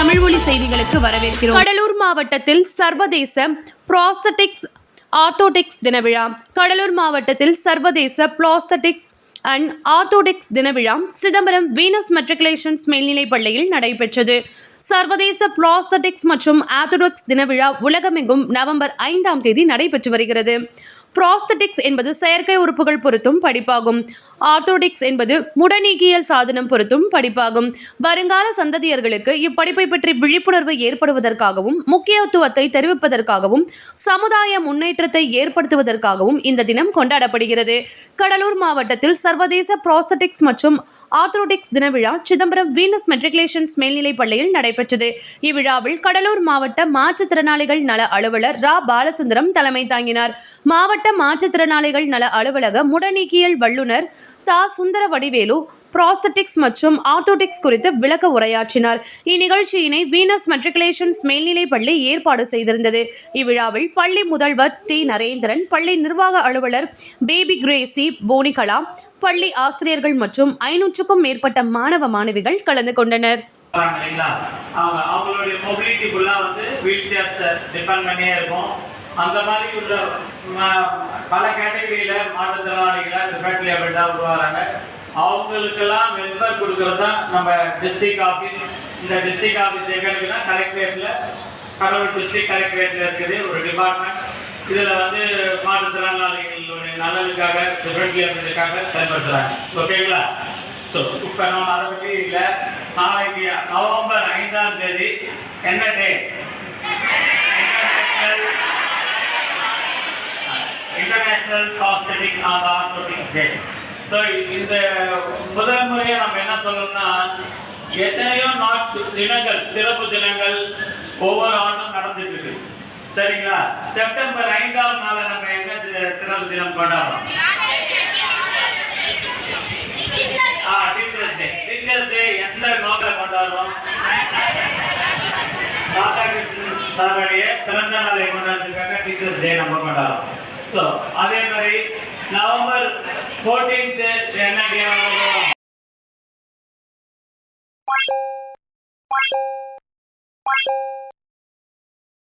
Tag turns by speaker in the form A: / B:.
A: தமிழ் செய்திகளுக்கு வரவேற்கிறோம். கடலூர் மாவட்டத்தில் சர்வதேச ப்ராஸ்தட்டிக்ஸ் ஆர்த்தோடெக்ஸ் தின விழா கடலூர் மாவட்டத்தில் சர்வதேச ப்ளாஸ்தட்டிக்ஸ் அண்ட் ஆர்த்தோடெக்ஸ் தின விழா சிதம்பரம் வீனஸ் மெட்ரிகுலேஷன்ஸ் மேல்நிலைப் பள்ளியில் நடைபெற்றது. சர்வதேச ப்ளாஸ்தட்டிக்ஸ் மற்றும் ஆர்த்தோடெக்ஸ் தின விழா உலகமெங்கும் நவம்பர் ஐந்தாம் தேதி நடைபெற்று வருகிறது. ப்ராஸ்தட்டிக்ஸ் என்பது செயற்கை உறுப்புகள் பொருத்தும் படிப்பாகும். ஆர்த்தோடிக்ஸ் என்பது முடநீக்கியல் சாதனம் பொருத்தும் படிப்பாகும். வருங்கால சந்ததியர்களுக்கு இப்படிப்பை பற்றி விழிப்புணர்வு ஏற்படுவதற்காகவும் முக்கியத்துவத்தை தெரிவிப்பதற்காகவும் சமுதாய முன்னேற்றத்தை ஏற்படுத்துவதற்காகவும் இந்த தினம் கொண்டாடப்படுகிறது. கடலூர் மாவட்டத்தில் சர்வதேச ப்ராஸ்தட்டிக்ஸ் மற்றும் ஆர்த்தோடிக்ஸ் தின விழா சிதம்பரம் வீனஸ் மெட்ரிகுலேஷன்ஸ் மேல்நிலைப் பள்ளியில் நடைபெற்றது. இவ்விழாவில் கடலூர் மாவட்ட மாற்றுத்திறனாளிகள் நல அலுவலர் ரா. பாலசுந்தரம் தலைமை தாங்கினார். மாவட்ட மாற்றுத்திறனாளிகள் நல அலுவலக முடநீக்கியல் வல்லுநர் தா. சுந்தர வடிவேலு ப்ராஸ்தட்டிக்ஸ் மற்றும் ஆர்த்தோடிக்ஸ் குறித்து விளக்க உரையாற்றினார். இந்நிகழ்ச்சியினை வீனஸ் மெட்ரிகுலேஷன்ஸ் மேல்நிலைப் பள்ளி ஏற்பாடு செய்திருந்தது. இவ்விழாவில் பள்ளி முதல்வர் டி. நரேந்திரன் பள்ளி நிர்வாக அலுவலர் பேபி கிரேசி போனிகலா பள்ளி ஆசிரியர்கள் மற்றும் ஐநூற்றுக்கும் மேற்பட்ட மாணவ மாணவிகள் கலந்து கொண்டனர்.
B: அவங்களுடைய மொபிலிட்டி ஃபுல்லாக வந்து வீல் சேர்ஸை டிபெண்ட் பண்ணியே இருக்கும். அந்த மாதிரி உள்ள பல கேட்டகரியில் மாற்றுத்திறனாளிகளை டிஃபரெண்ட் லேபிள்டாக உருவாகிறாங்க அவங்களுக்கெல்லாம் மெம்பர் கொடுக்கறது தான் நம்ம டிஸ்ட்ரிக்ட் ஆஃபீஸ் இந்த டிஸ்ட்ரிக்ட் ஆஃபீஸ் எங்கே கலெக்டரேட்டில் கடலூர் டிஸ்ட்ரிக்ட் கலெக்டரேட்டில் இருக்குது ஒரு டிபார்ட்மெண்ட் இதில் வந்து மாற்றுத்திறனாளிகளுடைய நலனுக்காக டிஃபரெண்ட் லேபிளுக்காக செயல்படுத்துகிறாங்க ஓகேங்களா ஸோ இப்போ நம்ம அதை பற்றி இல்லை. நாளைக்கு நவம்பர் ஐந்தாம் தேதி என்ன day international cosmetic and day so இந்த முதல் முறையை நம்ம என்ன சொல்லணும்னா எத்தனையோ நாட்டு தினங்கள் சிறப்பு தினங்கள் ஒவ்வொரு ஆண்டும் நடந்துட்டு இருக்கு சரிங்களா? செப்டம்பர் ஐந்தாம் நாளை நம்ம என்ன சிறப்பு தினம் கொண்டாடுறோம்? டீச்சர்ஸ் டே டீச்சர்ஸ் டே எந்த நோக்கில் கொண்டாடுறோம்? ராதாகிருஷ்ணன் சாருடைய பிறந்த நாளை கொண்டாடுறதுக்காக டீச்சர்ஸ் டே நம்ம கொண்டாடுறோம். ஸோ அதே மாதிரி நவம்பர் ஃபோர்டீன்த்து என்ன கேம் Thank you.